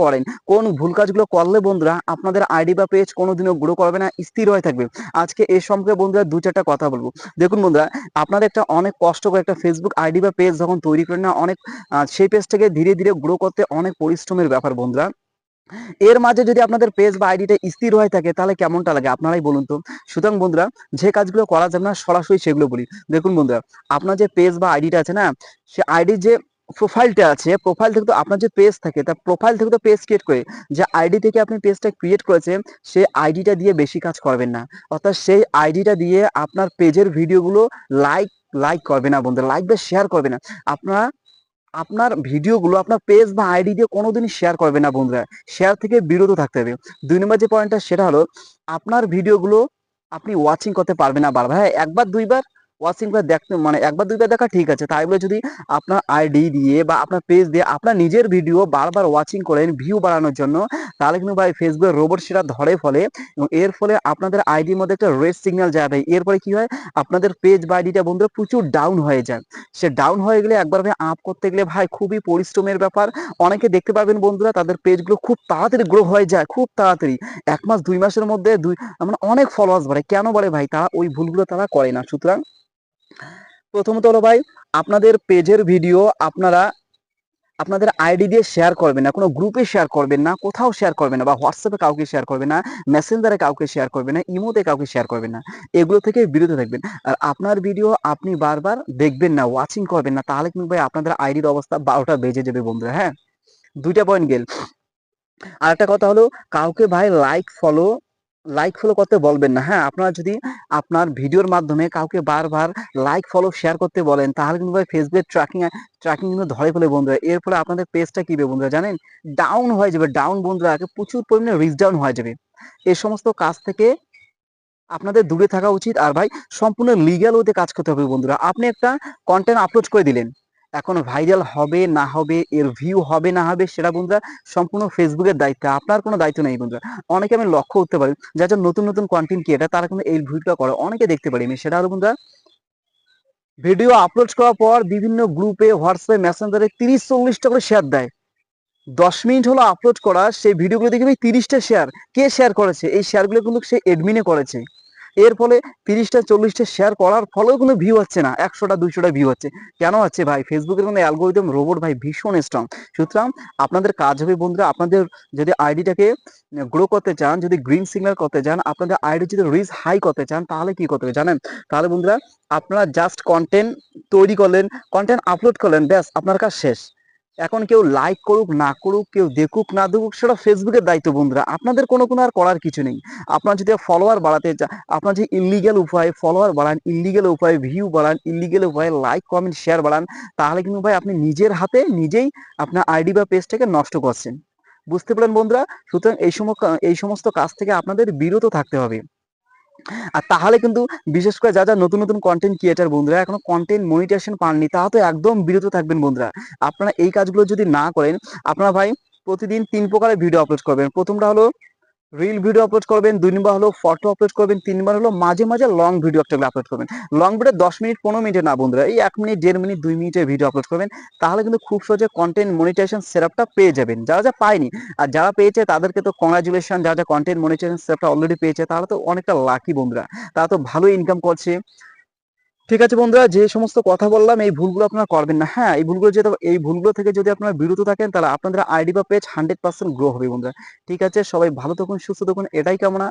করেন। কোন ভুল কাজগুলো করলে বন্ধুরা আপনাদের আইডি বা পেজ কোনোদিনও গ্রো করবে না, স্থির হয়ে থাকবে। আজকে এ সম্পর্কে বন্ধুরা দু চারটা কথা বলব। দেখুন বন্ধুরা আপনাদের একটা অনেক কষ্ট করে একটা ফেসবুক আইডি বা পেজ যখন তৈরি করেন না, অনেক সেই পেজটাকে ধীরে ধীরে গ্রো করতে অনেক পরিশ্রমের ব্যাপার বন্ধুরা। এর মাঝে যদি আপনাদের পেজ বা আইডিটা স্থির হয়ে থাকে, তাহলে কেমনটা লাগে আপনারাই বলুন তো? সুতরাং বন্ধুরা, যে কাজগুলো করা যাবে না, সরাসরি সেগুলো বলি। দেখুন বন্ধুরা, আপনার যে পেজ বা আইডিটা আছে না, সে আইডির যে প্রোফাইলটা আছে প্রোফাইল থেকে তো আপনার যে পেজ থাকে, তা প্রোফাইল থেকে তো পেজ ক্রিয়েট করে, যে আইডি থেকে আপনি পেজটা ক্রিয়েট করেছেন সেই আইডিটা দিয়ে বেশি কাজ করবেন না। অর্থাৎ সেই আইডিটা দিয়ে আপনার পেজের ভিডিওগুলো লাইক লাইক করবে না বন্ধুরা লাইক বা শেয়ার করবে না। আপনারা, আপনার ভিডিওগুলো আপনার পেজ বা আইডি দিয়ে কোনোদিনই শেয়ার করবে না বন্ধুরা। শেয়ার থেকে বিরত থাকতে হবে। দুই নম্বর যে পয়েন্টটা সেটা হলো, আপনার ভিডিওগুলো আপনি ওয়াচিং করতে পারবেন না বারবার। হ্যাঁ একবার, দুইবার করে দেখতে মানে একবার দুইবার দেখা ঠিক আছে। তাই বলে যদি আপনার আইডি দিয়ে বা আপনার পেজ দিয়ে আপনার নিজের ভিডিও বারবার ওয়াচিং করেন ভিউ বাড়ানোর জন্য, তাহলে কিন্তু ভাই ফেসবুকের রোবট সেটা ধরে ফলে এবং এর ফলে আপনাদের আইডির মধ্যে একটা রেড সিগন্যাল যায় ভাই এরপরে কি হয়? আপনাদের পেজ বা আইডিটা বন্ধুরা প্রচুর ডাউন হয়ে যায়। সে ডাউন হয়ে গেলে একবার ভাই আপ করতে গেলে ভাই খুবই পরিশ্রমের ব্যাপার। অনেকে দেখতে পাবেন বন্ধুরা তাদের পেজগুলো খুব তাড়াতাড়ি গ্রো হয়ে যায়, খুব তাড়াতাড়ি। এক মাস, দুই মাসের মধ্যে দুই মানে অনেক ফলোয়ার্স বাড়ে। কেন বলে ভাই? তারা ওই ভুলগুলো তারা করে না। সুতরাং প্রথমত হলো ভাই, আপনাদের পেজের ভিডিও আপনারা আপনাদের আইডি দিয়ে শেয়ার করবেন না, কোনো গ্রুপে শেয়ার করবেন না, কোথাও শেয়ার করবেন না বা হোয়াটসঅ্যাপে কাউকে শেয়ার করবেন না মেসেঞ্জারে কাউকে শেয়ার করবেন না ইমোতে কাউকে শেয়ার করবেন না, এগুলো থেকে বিরত থাকবেন। আর আপনার ভিডিও আপনি বারবার দেখবেন না ওয়াচিং করবেন না, তাহলে কিন্তু ভাই আপনাদের আইডির অবস্থা বারোটা বেজে যাবে বন্ধুরা হ্যাঁ? দুইটা পয়েন্ট গেল। আর একটা কথা হলো, কাউকে ভাই লাইক ফলো লাইক ফলো করতে বলবেন না। হ্যাঁ আপনারা যদি আপনার ভিডিওর মাধ্যমে কাউকে বারবার লাইক ফলো শেয়ার করতে বলেন, তাহলে কিন্তু ভাই ফেসবুক ট্র্যাকিং ট্র্যাকিং কিন্তু ধরে ফেলে বন্ধুরা। এর ফলে আপনাদের পেজটা কি বন্ধুরা জানেন? ডাউন হয়ে যাবে। ডাউন বন্ধুরা আগে প্রচুর পরিমাণে রিচ ডাউন হয়ে যাবে। এই সমস্ত কাজ থেকে আপনাদের দূরে থাকা উচিত। আর ভাই, সম্পূর্ণ লিগ্যাল ওতে কাজ করতে হবে বন্ধুরা। আপনি একটা কন্টেন্ট আপলোড করে দিলেন। এখন ভাইরাল হবে না হবে, এর ভিউ হবে না হবে, সেটা বন্ধুরা সম্পূর্ণ ফেসবুকের দায়িত্ব। আপনার কোনো দায়িত্ব নেই বন্ধুরা। অনেকে আমি লক্ষ্য করতে পারি, যারা নতুন নতুন কন্টেন্ট ক্রিয়েটার তারা কিন্তু এই ভিডিওটা করে। অনেকে দেখতে পারি আমি, সেটা হলো বন্ধুরা ভিডিও আপলোড করার পর বিভিন্ন গ্রুপে হোয়াটসঅ্যাপে মেসেঞ্জারে তিরিশ, চল্লিশটা করে শেয়ার দেয়। দশ মিনিট হলো আপলোড করা, সেই ভিডিওগুলো দেখে তিরিশটা শেয়ার কে শেয়ার করেছে? এই শেয়ারগুলো কিন্তু সে এডমিনে করেছে। এর ফলে তিরিশটা, চল্লিশটা শেয়ার করার ফলেও কোনো ভিউ হচ্ছে না। একশোটা, দুইশোটা ভিউ হচ্ছে। কেন হচ্ছে ভাই? ফেসবুকের কোনো অ্যালগোরিদম রোবট ভাই ভীষণ স্ট্রং সুতরাং আপনাদের কাজ হবে বন্ধুরা, আপনাদের যদি আইডিটাকে গ্রো করতে চান, যদি গ্রিন সিগন্যাল করতে চান, আপনাদের আইডি যদি রিচ হাই করতে চান, তাহলে কি করতে হবে জানেন? তাহলে বন্ধুরা, আপনারা জাস্ট কন্টেন্ট তৈরি করলেন কন্টেন্ট আপলোড করলেন, ব্যাস, আপনার কাজ শেষ। এখন কেউ লাইক করুক, না করুক, কেউ দেখুক, না দেখুক, সেটা ফেসবুকের দায়িত্ব বন্ধুরা। আপনাদের কোনো কোনো আর করার কিছু নেই। আপনার যদি ফলোয়ার বাড়াতে চান, আপনার যে ইলিগেল উপায়ে ফলোয়ার বাড়ান ইলিগেল উপায়ে ভিউ বাড়ান ইলিগেল উপায়ে লাইক কমেন্ট শেয়ার বাড়ান, তাহলে কিন্তু ভাই আপনি নিজের হাতে নিজেই আপনার আইডি বা পেজটাকে নষ্ট করছেন। বুঝতে পারলেন বন্ধুরা? সুতরাং এই সমস্ত এই সমস্ত কাজ থেকে আপনাদের বিরত থাকতে হবে। আর তাহলে কিন্তু বিশেষ করে যা যা নতুন নতুন কন্টেন্ট ক্রিয়েটার বন্ধুরা, এখনও কন্টেন্ট মনিটেশন পাননি তা তো একদম বিরত থাকবেন বন্ধুরা। আপনারা এই কাজগুলো যদি না করেন, আপনারা ভাই প্রতিদিন তিন প্রকারের ভিডিও আপলোড করবেন। প্রথমটা হলো রিল ভিডিও আপলোড করবেন, দুই নম্বর হলো ফটো আপলোড করবেন, তিন নম্বর হলো মাঝে মাঝে লং ভিডিও একটা আপলোড করবেন। লং ভিডিও দশ মিনিট পনেরো মিনিটে না বন্ধুরা, এই এক মিনিট দেড় মিনিট দুই মিনিটের ভিডিও আপলোড করবেন, তাহলে কিন্তু খুব সহজে কন্টেন্ট মনিটাইজেশন সেরাপটা পেয়ে যাবেন। যারা যা পায়নি, আর যারা পেয়েছে তাদেরকে তো কংগ্রাচুলেশন যারা যা কন্টেন্ট মনিটাইজেশন সেটআপটা অলরেডি পেয়েছে, তারা তো অনেকটা লাকি বন্ধুরা, তারা তো ভালো ইনকাম করছে। ঠিক আছে বন্ধুরা, যে সমস্ত কথা বললাম, এই ভুলগুলো আপনারা করবেন না। হ্যাঁ এই ভুলগুলো যেহেতু এই ভুলগুলো থেকে যদি আপনারা বিরত থাকেন, তাহলে আপনাদের আইডি বা পেজ হান্ড্রেড পার্সেন্ট গ্রো হবে বন্ধুরা। ঠিক আছে, সবাই ভালো থাকুন, সুস্থ থাকুন, এটাই কামনা।